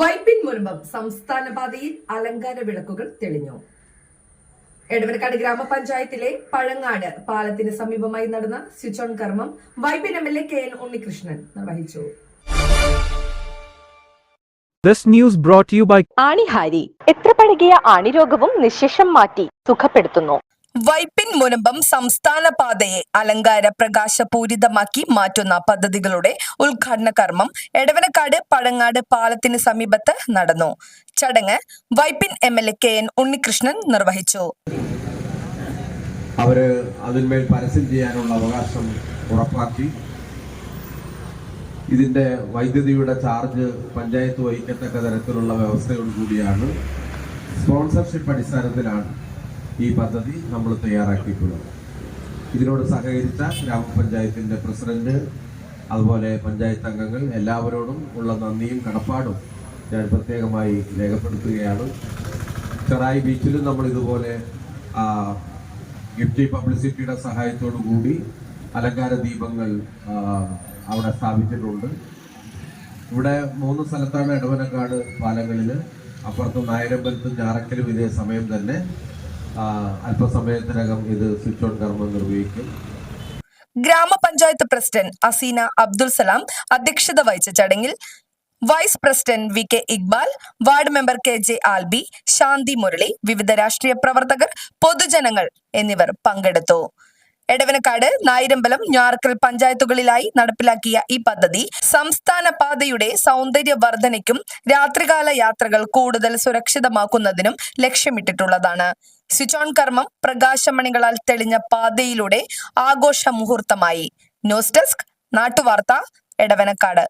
വൈപ്പിൻ മുൻപം സംസ്ഥാന പാതയിൽ അലങ്കാര വിളക്കുകൾ തെളിഞ്ഞു. എടവനക്കാട് ഗ്രാമപഞ്ചായത്തിലെ പഴങ്ങാട് പാലത്തിന് സമീപമായി നടന്ന സ്വിച്ച് ഓൺ കർമ്മം Vypin M L A K N Unnikrishnan നിർവഹിച്ചു. This news brought to you by ആണിഹാരി. എത്ര പഴകിയ ആണിരോഗവും നിശേഷം മാറ്റി സുഖപ്പെടുത്തുന്നു. വൈപ്പിൻ മുനമ്പം സംസ്ഥാന പാതയെ അലങ്കാര പ്രകാശപൂരിതമാക്കി മാറ്റുന്ന പദ്ധതികളുടെ ഉദ്ഘാടന കർമ്മം എടവനക്കാട് പഴങ്ങാട് പാലത്തിന് സമീപത്ത് നടന്നു. ചടങ്ങ് Vypin M L A K N Unnikrishnan നിർവഹിച്ചു. അവർ അതിന്മേൽ പരസ്യം ചെയ്യാനുള്ള അവകാശം ഉറപ്പാക്കി. ഇതിന്റെ വൈദ്യുതിയുടെ ചാർജ് പഞ്ചായത്ത് വഹിക്കത്തക്ക തരത്തിലുള്ള വ്യവസ്ഥയോട് കൂടിയാണ് സ്പോൺസർഷിപ്പ് അടിസ്ഥാനത്തിലാണ് ഈ പദ്ധതി നമ്മൾ തയ്യാറാക്കിയിട്ടുള്ളത്. ഇതിനോട് സഹകരിച്ച ഗ്രാമപഞ്ചായത്തിന്റെ പ്രസിഡന്റ് അതുപോലെ പഞ്ചായത്ത് അംഗങ്ങൾ എല്ലാവരോടും ഉള്ള നന്ദിയും കടപ്പാടും ഞാൻ പ്രത്യേകമായി രേഖപ്പെടുത്തുകയാണ്. ചെറായി ബീച്ചിലും നമ്മൾ ഇതുപോലെ ഗിഫ്റ്റി പബ്ലിസിറ്റിയുടെ സഹായത്തോടു കൂടി അലങ്കാര ദീപങ്ങൾ അവിടെ സ്ഥാപിച്ചിട്ടുണ്ട്. ഇവിടെ മൂന്ന് സ്ഥലത്താണ് ഇടവനക്കാട് പാലങ്ങളിൽ അപ്പുറത്ത് നായരമ്പലത്തും ഞാറക്കലും ഇതേ സമയം തന്നെ. അല്പസമയത്തിനകം ഇത് സ്വിച്ച് ഓൺ കർമ്മം നിർവഹിക്കും. ഗ്രാമപഞ്ചായത്ത് പ്രസിഡന്റ് അസീന അബ്ദുൽ സലാം അധ്യക്ഷത വഹിച്ച ചടങ്ങിൽ vice president V K Iqbal ward member K J Albi Shanthi Murali വിവിധ രാഷ്ട്രീയ പ്രവർത്തകർ പൊതുജനങ്ങൾ എന്നിവർ പങ്കെടുത്തു. എടവനക്കാട് നായിരമ്പലം ഞാർക്കൽ പഞ്ചായത്തുകളിലായി നടപ്പിലാക്കിയ ഈ പദ്ധതി സംസ്ഥാന പാതയുടെ സൗന്ദര്യ വർധനയ്ക്കും രാത്രികാല യാത്രകൾ കൂടുതൽ സുരക്ഷിതമാക്കുന്നതിനും ലക്ഷ്യമിട്ടിട്ടുള്ളതാണ്. ഓൺ കർമ്മം പ്രകാശമണികളാൽ തെളിഞ്ഞ പാതയിലൂടെ ആഘോഷ മുഹൂർത്തമായി ന്യൂസ് ഡെസ്ക് നാട്ടുവാർത്ത എടവനക്കാട്.